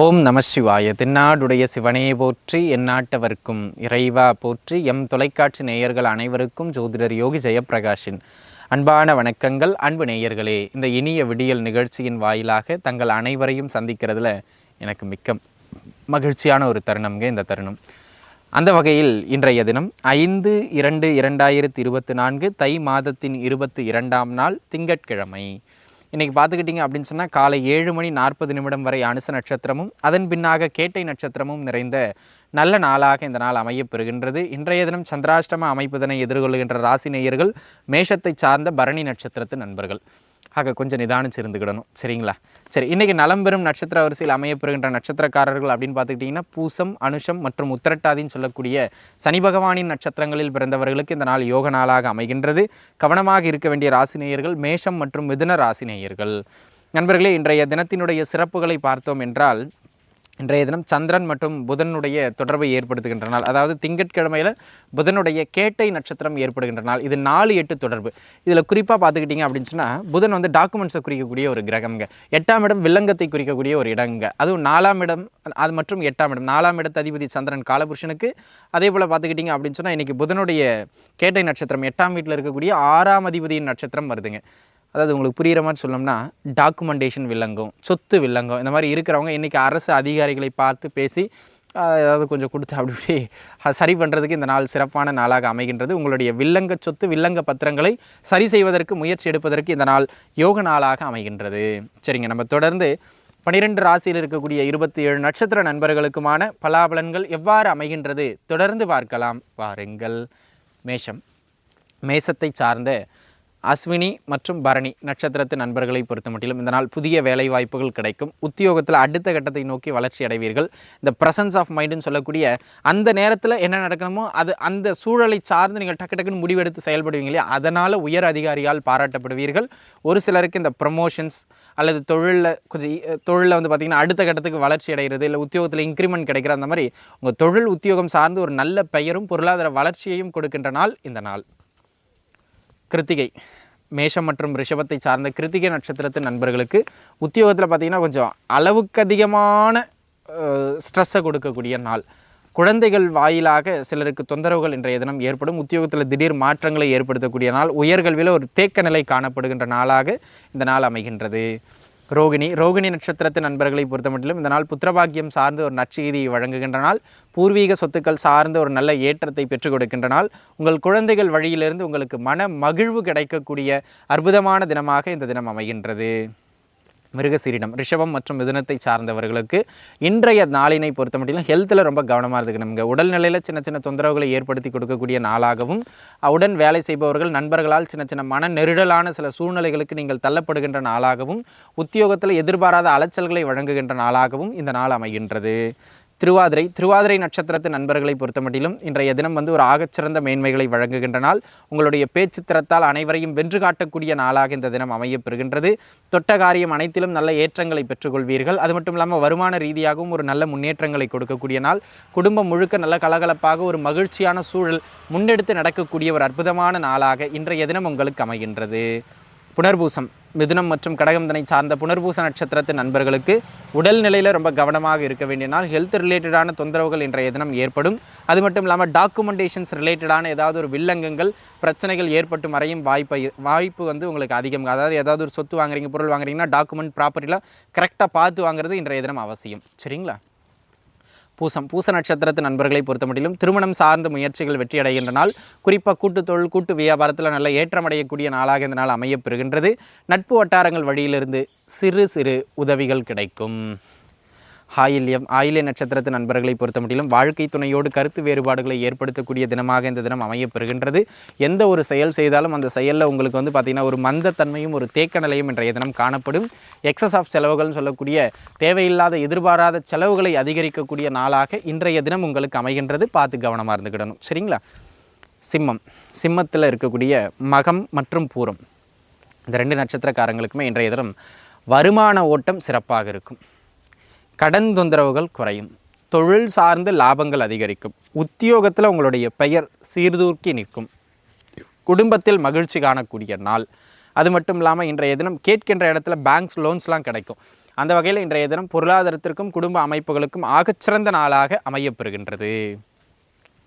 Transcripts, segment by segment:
ஓம் நம சிவாய. தென்னாடுடைய சிவனே போற்றி எந்நாட்டவர்க்கும் இறைவா போற்றி எம் தொலைக்காட்சி நேயர்கள் அனைவருக்கும் ஜோதிடர் யோகி ஜெயப்பிரகாஷின் அன்பான வணக்கங்கள். அன்பு நேயர்களே இந்த இனிய விடியல் நிகழ்ச்சியின் வாயிலாக தங்கள் அனைவரையும் சந்திக்கிறதுல எனக்கு மிக்க மகிழ்ச்சியான ஒரு தருணம்ங்க இந்த தருணம். அந்த வகையில் இன்றைய தினம் ஐந்து இரண்டு இரண்டாயிரத்தி இருபத்தி நான்கு தை மாதத்தின் இருபத்தி இரண்டாம் நாள் திங்கட்கிழமை. இன்றைக்கி பார்த்துக்கிட்டிங்க அப்படின்னு சொன்னால் காலை ஏழு மணி நாற்பது நிமிடம் வரை அனுச நட்சத்திரமும் அதன் பின்னாக கேட்டை நட்சத்திரமும் நிறைந்த நல்ல நாளாக இந்த நாள் அமையப்பெறுகின்றது. இன்றைய தினம் சந்திராஷ்டம அமைப்பதனை எதிர்கொள்கின்ற ராசி நேயர்கள் மேஷத்தை சார்ந்த பரணி நட்சத்திரத்து நண்பர்கள். ஆக கொஞ்சம் நிதானிச்சு இருந்துக்கிடணும் சரிங்களா? சரி இன்றைக்கி நலம்பெறும் நட்சத்திர வரிசையில் அமையப்பெறுகின்ற நட்சத்திரக்காரர்கள் அப்படின்னு பார்த்துக்கிட்டிங்கன்னா பூசம் அனுஷம் மற்றும் உத்திரட்டாதின்னு சொல்லக்கூடிய சனி பகவானின் நட்சத்திரங்களில் பிறந்தவர்களுக்கு இந்த நாள் யோக நாளாக அமைகின்றது. கவனமாக இருக்க வேண்டிய ராசினேயர்கள் மேஷம் மற்றும் மிதுன ராசினேயர்கள் நண்பர்களே இன்றைய தினத்தினுடைய சிறப்புகளை பார்த்தோம் என்றால் இன்றைய தினம் சந்திரன் மற்றும் புதனுடைய தொடர்பை ஏற்படுத்துகின்ற நாள் அதாவது திங்கட்கிழமையில் புதனுடைய கேட்டை நட்சத்திரம் ஏற்படுகின்ற நாள் இது நாலு எட்டு தொடர்பு. இதில் குறிப்பாக பார்த்துக்கிட்டிங்க அப்படின்னு சொன்னால் புதன் வந்து டாக்குமெண்ட்ஸை குறிக்கக்கூடிய ஒரு கிரகம்ங்க. எட்டாம் இடம் வில்லங்கத்தை குறிக்கக்கூடிய ஒரு இடங்க அதுவும் நாலாம் இடம் அது மற்றும் எட்டாம் இடம். நாலாம் இடத்து அதிபதி சந்திரன் காலபுருஷனுக்கு. அதே போல் பார்த்துக்கிட்டிங்க அப்படின்னு சொன்னால் இன்றைக்கி புதனுடைய கேட்டை நட்சத்திரம் எட்டாம் வீட்டில் இருக்கக்கூடிய ஆறாம் அதிபதியின் நட்சத்திரம் வருதுங்க. அதாவது உங்களுக்கு புரிகிற மாதிரி சொல்லணும்னா டாக்குமெண்டேஷன் வில்லங்கம் சொத்து வில்லங்கம். இந்த மாதிரி இருக்கிறவங்க இன்றைக்கி அரசு அதிகாரிகளை பார்த்து பேசி ஏதாவது கொஞ்சம் கொடுத்து அப்படி இப்படி சரி பண்ணுறதுக்கு இந்த நாள் சிறப்பான நாளாக அமைகின்றது. உங்களுடைய வில்லங்க சொத்து வில்லங்க பத்திரங்களை சரி செய்வதற்கு முயற்சி எடுப்பதற்கு இந்த நாள் யோக நாளாக அமைகின்றது. சரிங்க நம்ம தொடர்ந்து பனிரெண்டு ராசியில் இருக்கக்கூடிய இருபத்தி ஏழு நட்சத்திர நண்பர்களுக்குமான பலாபலன்கள் எவ்வாறு அமைகின்றது தொடர்ந்து பார்க்கலாம். வாருங்கள். மேஷம். மேசத்தை சார்ந்த அஸ்வினி மற்றும் பரணி நட்சத்திரத்து நண்பர்களை பொறுத்தமட்டிலும் இந்த நாள் புதிய வேலை வாய்ப்புகள் கிடைக்கும். உத்தியோகத்தில் அடுத்த கட்டத்தை நோக்கி வளர்ச்சி அடைவீர்கள். இந்த ப்ரெசன்ஸ் ஆஃப் மைண்டுன்னு சொல்லக்கூடிய அந்த நேரத்தில் என்ன நடக்கணுமோ அது அந்த சூழலை சார்ந்து நீங்கள் டக்கு டக்குன்னு முடிவெடுத்து செயல்படுவீங்க இல்லையா? அதனால் உயர் அதிகாரியால் பாராட்டப்படுவீர்கள். ஒரு சிலருக்கு இந்த ப்ரமோஷன்ஸ் அல்லது தொழிலில் கொஞ்சம் தொழிலில் வந்து பார்த்திங்கன்னா அடுத்த கட்டத்துக்கு வளர்ச்சி அடைகிறது இல்லை உத்தியோகத்தில் இன்க்ரிமெண்ட் கிடைக்கிற அந்த மாதிரி உங்கள் தொழில் உத்தியோகம் சார்ந்து ஒரு நல்ல பெயரும் பொருளாதார வளர்ச்சியையும் கொடுக்கின்ற நாள் இந்த நாள். கிருத்திகை மேஷம் மற்றும் ரிஷபத்தை சார்ந்த கிருத்திகை நட்சத்திரத்து நண்பர்களுக்கு உத்தியோகத்தில் பார்த்தீங்கன்னா கொஞ்சம் அளவுக்கு அதிகமான ஸ்ட்ரெஸ்ஸை கொடுக்கக்கூடிய நாள். குழந்தைகள் வாயிலாக சிலருக்கு தொந்தரவுகள் இன்றைய தினம் ஏற்படும். உத்தியோகத்தில் திடீர் மாற்றங்களை ஏற்படுத்தக்கூடிய நாள். உயர்கல்வியில் ஒரு தேக்க நிலை காணப்படுகின்ற நாளாக இந்த நாள் அமைகின்றது. ரோகிணி. ரோகிணி நட்சத்திரத்தின் நண்பர்களை பொறுத்தமட்டிலும் இந்த நாள் புத்திரபாக்கியம் சார்ந்து ஒரு நற்செய்தியை வழங்குகின்ற நாள். பூர்வீக சொத்துக்கள் சார்ந்த ஒரு நல்ல ஏற்றத்தை பெற்றுக் கொடுக்கின்ற நாள். உங்கள் குழந்தைகள் வழியிலிருந்து உங்களுக்கு மன மகிழ்வு கிடைக்கக்கூடிய அற்புதமான தினமாக இந்த தினம் அமைகின்றது. மிருகசீரிடம் ரிஷபம் மற்றும் மிதுனத்தை சார்ந்தவர்களுக்கு இன்றைய நாளினை பொறுத்த மட்டும் ஹெல்த்தில் ரொம்ப கவனமாக இருக்கணுங்க உடல்நிலையில் சின்ன சின்ன தொந்தரவுகளை ஏற்படுத்தி கொடுக்கக்கூடிய நாளாகவும் உடன் வேலை செய்பவர்கள் நண்பர்களால் சின்ன சின்ன மன நெருடலான சில சூழ்நிலைகளுக்கு நீங்கள் தள்ளப்படுகின்ற நாளாகவும் உத்தியோகத்தில் எதிர்பாராத அலைச்சல்களை வழங்குகின்ற நாளாகவும் இந்த நாள் அமைகின்றது. திருவாதிரை திருவாதிரை நட்சத்திரத்து நண்பர்களை பொறுத்தமட்டிலும் இன்றைய தினம் வந்து ஒரு ஆகச்சிறந்த மேன்மைகளை வழங்குகின்ற நாள். உங்களுடைய பேச்சு திறத்தால் அனைவரையும் வென்று காட்டக்கூடிய நாளாக இந்த தினம் அமையப்பெறுகின்றது தொட்ட காரியம் அனைத்திலும் நல்ல ஏற்றங்களை பெற்றுக்கொள்வீர்கள். அது மட்டும் இல்லாமல் வருமான ரீதியாகவும் ஒரு நல்ல முன்னேற்றங்களை கொடுக்கக்கூடிய நாள். குடும்பம் முழுக்க நல்ல கலகலப்பாக ஒரு மகிழ்ச்சியான சூழல் முன்னெடுத்து நடக்கக்கூடிய ஒரு அற்புதமான நாளாக இன்றைய தினம் உங்களுக்கு அமைகின்றது. புனர்பூசம். மிதுனம் மற்றும் கடகம்தனை சார்ந்த புனர்பூச நட்சத்திரத்து நண்பர்களுக்கு உடல் நிலையில் ரொம்ப கவனமாக இருக்க வேண்டியனால் ஹெல்த் ரிலேட்டடான தொந்தரவுகள் இன்றைய தினம் ஏற்படும். அது மட்டும் இல்லாமல் டாக்குமெண்டேஷன்ஸ் ரிலேட்டடான ஏதாவது ஒரு வில்லங்கங்கள் பிரச்சனைகள் ஏற்பட்டு மறையும் வாய்ப்பை வாய்ப்பு வந்து உங்களுக்கு அதிகம். அதாவது ஏதாவது ஒரு சொத்து வாங்குறீங்க பொருள் வாங்குறீங்கன்னா டாக்குமெண்ட் ப்ராப்பர்ட்டிலாம் கரெக்டாக பார்த்து வாங்குறது இன்றைய தினம் அவசியம். சரிங்களா? பூசம் பூச நட்சத்திரத்து நண்பர்களை பொறுத்தமட்டிலும் திருமணம் சார்ந்த முயற்சிகள் வெற்றி நாள் குறிப்பாக கூட்டு தொழில் கூட்டு வியாபாரத்தில் நல்ல ஏற்றமடையக்கூடிய நாளாக இந்த நாள் அமையப்பெறுகின்றது நட்பு வட்டாரங்கள் வழியிலிருந்து சிறு சிறு உதவிகள் கிடைக்கும். ஆயில்யம் ஆயில்ய நட்சத்திரத்து நண்பர்களை பொறுத்த பொறுத்தமட்டிலும் வாழ்க்கை துணையோடு கருத்து வேறுபாடுகளை ஏற்படுத்தக்கூடிய தினமாக இந்த தினம் அமையப்பெறுகின்றது. எந்த ஒரு செயல் செய்தாலும் அந்த செயலில் உங்களுக்கு வந்து பார்த்திங்கன்னா ஒரு மந்தத்தன்மையும் ஒரு தேக்க நிலையும் இன்றைய தினம் காணப்படும். எக்ஸஸ் ஆஃப் செலவுகள்னு சொல்லக்கூடிய தேவையில்லாத எதிர்பாராத செலவுகளை அதிகரிக்கக்கூடிய நாளாக இன்றைய தினம் உங்களுக்கு அமைகின்றது. பார்த்து கவனமாக இருந்துக்கிடணும் சரிங்களா? சிம்மம். சிம்மத்தில் இருக்கக்கூடிய மகம் மற்றும் பூரம். இந்த ரெண்டு நட்சத்திரக்காரங்களுக்குமே இன்றைய தினம் வருமான ஓட்டம் சிறப்பாக இருக்கும். கடன் தொந்தரவுகள் குறையும். தொழில் சார்ந்த லாபங்கள் அதிகரிக்கும். உத்தியோகத்தில் உங்களுடைய பெயர் சீர்தூக்கி நிற்கும். குடும்பத்தில் மகிழ்ச்சி காணக்கூடிய நாள். அது மட்டும் இல்லாமல் இன்றைய தினம் கேட்கின்ற இடத்துல பேங்க்ஸ் லோன்ஸ்லாம் கிடைக்கும். அந்த வகையில் இன்றைய தினம் பொருளாதாரத்திற்கும் குடும்ப அமைப்புகளுக்கும் ஆகச்சிறந்த நாளாக அமையப்பெறுகின்றது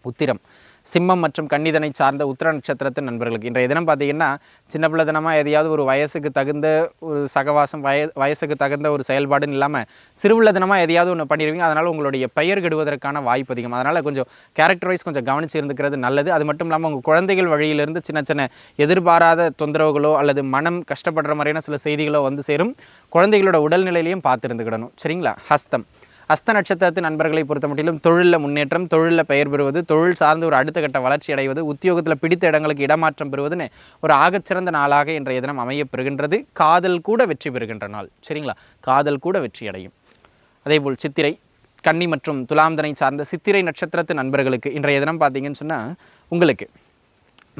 உத்திரம். சிம்மம் மற்றும் கன்னிதனை சார்ந்த உத்திர நட்சத்திரத்தின் நண்பர்களுக்கு. இன்றைய தினம் பார்த்தீங்கன்னா சின்ன பிள்ளை தினமாக எதையாவது ஒரு வயசுக்கு தகுந்த ஒரு சகவாசம் வய வயசுக்கு தகுந்த ஒரு செயல்பாடுன்னு இல்லாமல் சிறுபிள்ளை தினமாக எதையாவது ஒன்று பண்ணிடுவீங்க. அதனால் உங்களுடைய பெயர் கெடுவதற்கான வாய்ப்பு அதிகம். அதனால் கொஞ்சம் கேரக்டர் வைஸ் கொஞ்சம் கவனித்து இருந்துக்கிறது நல்லது. அது மட்டும் இல்லாமல் உங்கள் குழந்தைகள் வழியிலிருந்து சின்ன சின்ன எதிர்பாராத தொந்தரவுகளோ அல்லது மனம் கஷ்டப்படுற மாதிரியான சில செய்திகளோ வந்து சேரும். குழந்தைகளோட உடல்நிலையிலையும் பார்த்துருந்துக்கிடணும். சரிங்களா? ஹஸ்தம். அஸ்த நட்சத்திரத்து நண்பர்களை பொறுத்த மட்டிலும் தொழிலில் முன்னேற்றம் தொழிலில் பெயர் பெறுவது தொழில் சார்ந்து ஒரு அடுத்த கட்ட வளர்ச்சி அடைவது உத்தியோகத்தில் பிடித்த இடங்களுக்கு இடமாற்றம் பெறுவதுன்னு ஒரு ஆகச்சிறந்த நாளாக இன்றைய தினம் அமைய பெறுகின்றது. காதல் கூட வெற்றி பெறுகின்ற நாள் சரிங்களா? காதல் கூட வெற்றி அடையும். அதேபோல் சித்திரை கன்னி மற்றும் துலாம்தனை சார்ந்த சித்திரை நட்சத்திரத்து நண்பர்களுக்கு இன்றைய தினம் பார்த்தீங்கன்னு சொன்னால் உங்களுக்கு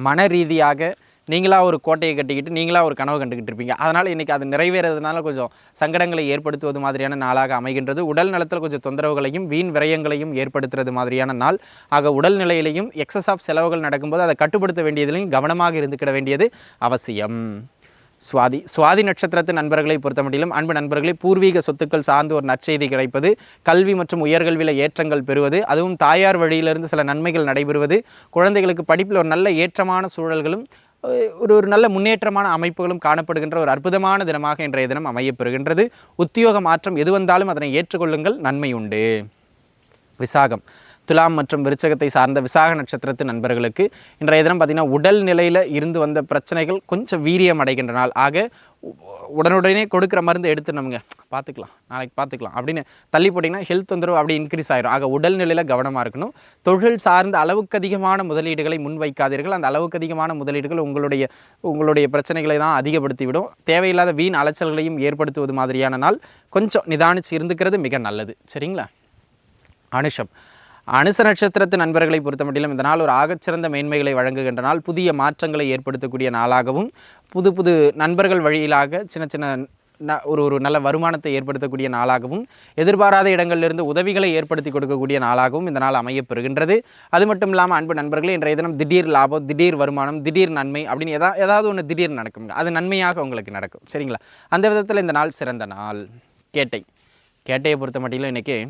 மன ரீதியாக நீங்களாக ஒரு கோட்டையை கட்டிக்கிட்டு நீங்களாக ஒரு கனவு கண்டுக்கிட்டு இருப்பீங்க. அதனால் இன்றைக்கி அது நிறைவேறதுனால கொஞ்சம் சங்கடங்களை ஏற்படுத்துவது மாதிரியான நாளாக அமைகின்றது. உடல் நலத்தில் கொஞ்சம் தொந்தரவுகளையும் வீண் விரயங்களையும் ஏற்படுத்துறது மாதிரியான நாள். ஆக உடல் நிலையிலையும் எக்ஸஸ் ஆஃப் செலவுகள் நடக்கும்போது அதை கட்டுப்படுத்த வேண்டியதிலையும் கவனமாக இருந்துக்கிட வேண்டியது அவசியம். சுவாதி சுவாதி நட்சத்திரத்து நண்பர்களை பொறுத்த மட்டிலும் அன்பு நண்பர்களே பூர்வீக சொத்துக்கள் சார்ந்து ஒரு நற்செய்தி கிடைப்பது கல்வி மற்றும் உயர்கல்வியில் ஏற்றங்கள் பெறுவது அதுவும் தாயார் வழியிலிருந்து சில நன்மைகள் நடைபெறுவது குழந்தைகளுக்கு படிப்பில் ஒரு நல்ல ஏற்றமான சூழல்களும் ஒரு ஒரு நல்ல முன்னேற்றமான அமைப்புகளும் காணப்படுகின்ற ஒரு அற்புதமான தினமாக இன்றைய தினம் அமையப்பெறுகின்றது. உத்தியோக மாற்றம் எது வந்தாலும் அதனை ஏற்றுக்கொள்ளுங்கள். நன்மை உண்டு. விசாகம். துலாம் மற்றும் விருச்சகத்தை சார்ந்த விசாக நட்சத்திரத்து நண்பர்களுக்கு இன்றைய தினம் பார்த்திங்கன்னா உடல் நிலையில் இருந்து வந்த பிரச்சனைகள் கொஞ்சம் வீரியம் அடைகின்ற நாள். ஆக உடனுடனே கொடுக்குற மருந்து எடுத்து நமங்க பார்த்துக்கலாம். நாளைக்கு பார்த்துக்கலாம். அப்படின்னு தள்ளி போட்டிங்கன்னா ஹெல்த் தொந்தரவு அப்படி இன்க்ரீஸ் ஆகிடும் ஆக உடல்நிலையில் கவனமாக இருக்கணும். தொழில் சார்ந்த அளவுக்கு அதிகமான முதலீடுகளை முன்வைக்காதீர்கள். அந்த அளவுக்கு அதிகமான முதலீடுகள் உங்களுடைய உங்களுடைய பிரச்சனைகளை தான் அதிகப்படுத்தி விடும் தேவையில்லாத வீண் அலைச்சல்களையும் ஏற்படுத்துவது மாதிரியான நாள் கொஞ்சம் நிதானிச்சு இருந்துக்கிறது மிக நல்லது. சரிங்களா? அனுஷம். அனுச நட்சத்திரத்து நண்பர்களை பொறுத்தமட்டிலும் இந்த நாள் ஒரு ஆகச்சிறந்த மேன்மைகளை வழங்குகின்ற நாள். புதிய மாற்றங்களை ஏற்படுத்தக்கூடிய நாளாகவும் புது புது நண்பர்கள் வழியிலாக சின்ன சின்ன ந- ஒரு ஒரு நல்ல வருமானத்தை ஏற்படுத்தக்கூடிய நாளாகவும் எதிர்பாராத இடங்களிலிருந்து உதவிகளை ஏற்படுத்தி கொடுக்கக்கூடிய நாளாகவும் இந்த நாள் அமையப்பெறுகின்றது. அது மட்டும் இல்லாமல் அன்பு நண்பர்களே இன்றைய தினம் திடீர் லாபம் திடீர் வருமானம் திடீர் நன்மை அப்படின்னு எதா ஏதாவது ஒன்று திடீர் நடக்குங்க. அது நன்மையாக உங்களுக்கு நடக்கும். சரிங்களா? அந்த விதத்தில் இந்த நாள் சிறந்த நாள். கேட்டை. கேட்டையை பொறுத்த மட்டும் இன்றைக்கி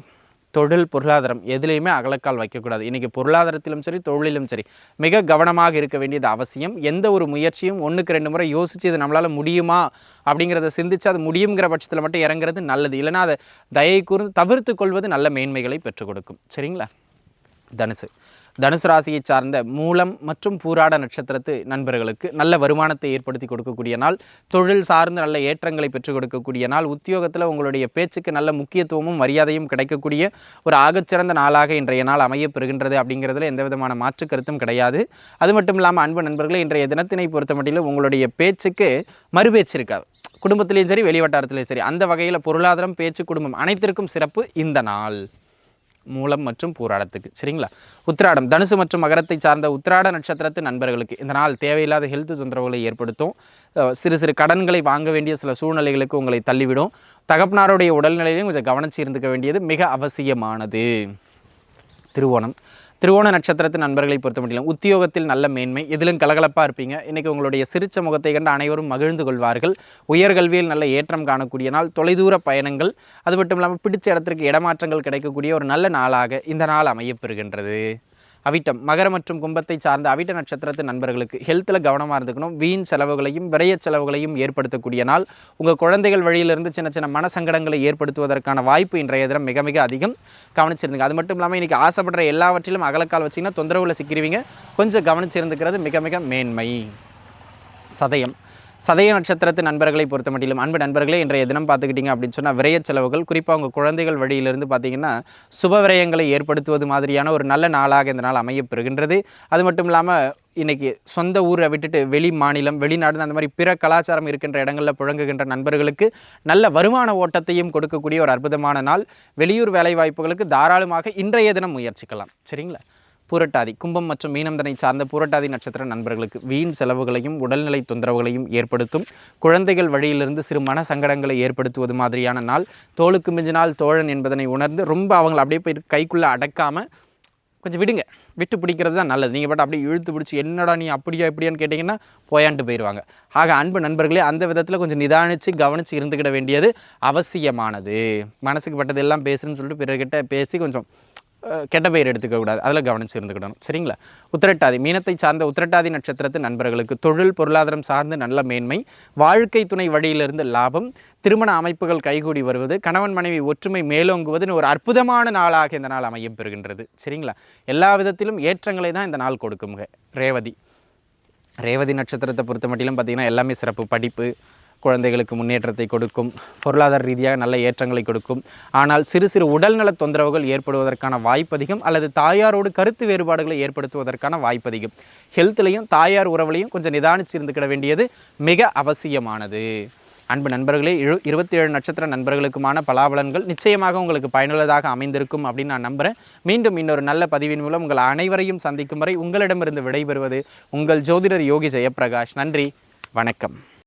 தொழில் பொருளாதாரம் எதுலேயுமே அகலக்கால் வைக்கக்கூடாது. இன்றைக்கி பொருளாதாரத்திலும் சரி தொழிலும் சரி மிக கவனமாக இருக்க வேண்டியது அவசியம். எந்த ஒரு முயற்சியும் ஒன்றுக்கு ரெண்டு முறை யோசித்து இது நம்மளால் முடியுமா அப்படிங்கிறத சிந்திச்சு அது முடியுங்கிற பட்சத்தில் மட்டும் இறங்குறது நல்லது. இல்லைன்னா அதை தயை கூர்ந்து தவிர்த்து கொள்வது நல்ல மேன்மைகளை பெற்றுக் கொடுக்கும். சரிங்களா? தனுசு. தனுசு ராசியை சார்ந்த மூலம் மற்றும் பூராட நட்சத்திரத்து நண்பர்களுக்கு நல்ல வருமானத்தை ஏற்படுத்தி கொடுக்கக்கூடிய நாள் தொழில் சார்ந்த நல்ல ஏற்றங்களை பெற்றுக் கொடுக்கக்கூடிய நாள் உத்தியோகத்தில் உங்களுடைய பேச்சுக்கு நல்ல முக்கியத்துவமும் மரியாதையும் கிடைக்கக்கூடிய ஒரு ஆகச்சிறந்த நாளாக இன்றைய நாள் அமையப்பெறுகின்றது அப்படிங்கிறதுல எந்த விதமான மாற்று கருத்தும் கிடையாது. அது மட்டும் இல்லாமல் அன்பு நண்பர்களே இன்றைய தினத்தினை பொறுத்த மட்டிலும் உங்களுடைய பேச்சுக்கு மறுபேச்சு இருக்காது. குடும்பத்திலையும் சரி வெளிவட்டாரத்திலையும் சரி அந்த வகையில் பொருளாதாரம் பேச்சு குடும்பம் அனைத்திற்கும் சிறப்பு இந்த நாள். மூலம் மற்றும் பூராடத்துக்கு. சரிங்களா? உத்திராடம். தனுசு மற்றும் மகரத்தை சார்ந்த உத்திராட நட்சத்திரத்து நண்பர்களுக்கு இந்த நாள் தேவையில்லாத ஹெல்த் தொந்தரவுகளை ஏற்படுத்தும். சிறு சிறு கடன்களை வாங்க வேண்டிய சில சூழ்நிலைகளுக்கு உங்களை தள்ளிவிடும். தகப்பனாருடைய உடல்நிலையிலும் கொஞ்சம் கவனிச்சு இருந்துக்க வேண்டியது மிக அவசியமானது. திருவோணம். திருவோண நட்சத்திரத்து நண்பர்களை பொறுத்த முடியல உத்தியோகத்தில் நல்ல மேன்மை இதிலும் கலகலப்பாக இருப்பீங்க. இன்றைக்கி உங்களுடைய சிரிச்ச முகத்தை கண்டு அனைவரும் மகிழ்ந்து கொள்வார்கள். உயர்கல்வியில் நல்ல ஏற்றம் காணக்கூடிய நாள் தொலைதூர பயணங்கள் அது மட்டும் இல்லாமல் பிடிச்ச இடத்திற்கு இடமாற்றங்கள் கிடைக்கக்கூடிய ஒரு நல்ல நாளாக இந்த நாள் அமையப்பெறுகின்றது அவிட்டம். மகர மற்றும் கும்பத்தை சார்ந்த அவிட்ட நட்சத்திரத்து நண்பர்களுக்கு ஹெல்த்தில் கவனமாக இருந்துக்கணும். வீண் செலவுகளையும் விரைய செலவுகளையும் ஏற்படுத்தக்கூடிய நாள். உங்கள் குழந்தைகள் வழியிலிருந்து சின்ன சின்ன மனசங்கடங்களை ஏற்படுத்துவதற்கான வாய்ப்பு இன்றைய தினம் மிக மிக அதிகம். கவனிச்சிருந்துங்க. அது மட்டும் இல்லாமல் இன்றைக்கி ஆசைப்படுற எல்லாவற்றிலும் அகலக்கால் வச்சிங்கன்னா தொந்தரவுல சிக்கிருவீங்க. கொஞ்சம் கவனிச்சிருந்துக்கிறது மிக மிக மேன்மை. சதயம். சதய நட்சத்திரத்து நண்பர்களை பொறுத்த மட்டிலும் அன்பு நண்பர்களே இன்றைய தினம் பார்த்துக்கிட்டிங்க அப்படின்னு சொன்னால் விரைய செலவுகள் குறிப்பாக உங்கள் குழந்தைகள் வழியிலிருந்து பார்த்தீங்கன்னா சுப விரயங்களை ஏற்படுத்துவது மாதிரியான ஒரு நல்ல நாளாக இந்த நாள் அமையப்பெறுகின்றது. அது மட்டும் இல்லாமல் இன்றைக்கி சொந்த ஊரை விட்டுட்டு வெளி மாநிலம் வெளிநாடு அந்த மாதிரி பிற கலாச்சாரம் இருக்கின்ற இடங்களில் புழங்குகின்ற நண்பர்களுக்கு நல்ல வருமான ஓட்டத்தையும் கொடுக்கக்கூடிய ஒரு அற்புதமான நாள். வெளியூர் வேலைவாய்ப்புகளுக்கு தாராளமாக இன்றைய தினம் முயற்சிக்கலாம். சரிங்களா? பூரட்டாதி. கும்பம் மற்றும் மீனந்தனை சார்ந்த பூரட்டாதி நட்சத்திர நண்பர்களுக்கு வீண் செலவுகளையும் உடல்நிலை தொந்தரவுகளையும் ஏற்படுத்தும். குழந்தைகள் வழியிலிருந்து சிறு மன சங்கடங்களை ஏற்படுத்துவது மாதிரியான நாள். தோளுக்கு மிஞ்சினால் தோழன் என்பதனை உணர்ந்து ரொம்ப அவங்களை அப்படியே போய் கைக்குள்ளே அடக்காமல் கொஞ்சம் விடுங்க. விட்டு பிடிக்கிறது தான் நல்லது. நீங்கள் பட் அப்படியே இழுத்து பிடிச்சி என்னடா நீ அப்படியா இப்படியான்னு கேட்டிங்கன்னா போயான்ட்டு போயிடுவாங்க ஆக அன்பு நண்பர்களே அந்த விதத்தில் கொஞ்சம் நிதானித்து கவனித்து இருந்துக்கிட வேண்டியது அவசியமானது. மனசுக்கு பட்டதெல்லாம் பேசுன்னு சொல்லிட்டு பிறர்கிட்ட பேசி கொஞ்சம் கெட்ட பெயர் எடுத்துக்கக்கூடாது அதில் கவனம் இருந்துக்கிடணும் சரிங்களா? உத்திரட்டாதி மீனத்தை சார்ந்த உத்திரட்டாதி நட்சத்திரத்து நண்பர்களுக்கு தொழில் பொருளாதாரம் சார்ந்து நல்ல மேன்மை வாழ்க்கை துணை வழியிலிருந்து லாபம் திருமண அமைப்புகள் கைகூடி வருவது கணவன் மனைவி ஒற்றுமை மேலோங்குவதுன்னு ஒரு அற்புதமான நாளாக இந்த நாள் அமைய பெறுகின்றது. சரிங்களா? எல்லா விதத்திலும் ஏற்றங்களை தான் இந்த நாள் கொடுக்குங்க ரேவதி. ரேவதி நட்சத்திரத்தை பொறுத்த மட்டிலும் பார்த்திங்கன்னா எல்லாமே சிறப்பு. படிப்பு குழந்தைகளுக்கு முன்னேற்றத்தை கொடுக்கும் பொருளாதார ரீதியாக நல்ல ஏற்றங்களை கொடுக்கும். ஆனால் சிறு சிறு உடல்நல தொந்தரவுகள் ஏற்படுவதற்கான வாய்ப்பதிகம் அல்லது தாயாரோடு கருத்து வேறுபாடுகளை ஏற்படுத்துவதற்கான வாய்ப்பதிகம் ஹெல்த்லையும் தாயார் உறவுலையும் கொஞ்சம் நிதானிச்சு இருந்துக்கிட வேண்டியது மிக அவசியமானது. அன்பு நண்பர்களே இரு இருபத்தி ஏழு நட்சத்திர நண்பர்களுக்குமான பலாபலன்கள் நிச்சயமாக உங்களுக்கு பயனுள்ளதாக அமைந்திருக்கும் அப்படின்னு நான் நம்புகிறேன் மீண்டும் இன்னொரு நல்ல பதிவின் மூலம் உங்கள் அனைவரையும் சந்திக்கும் வரை உங்களிடமிருந்து விடைபெறுவது உங்கள் ஜோதிடர் யோகி ஜெயப்பிரகாஷ். நன்றி வணக்கம்.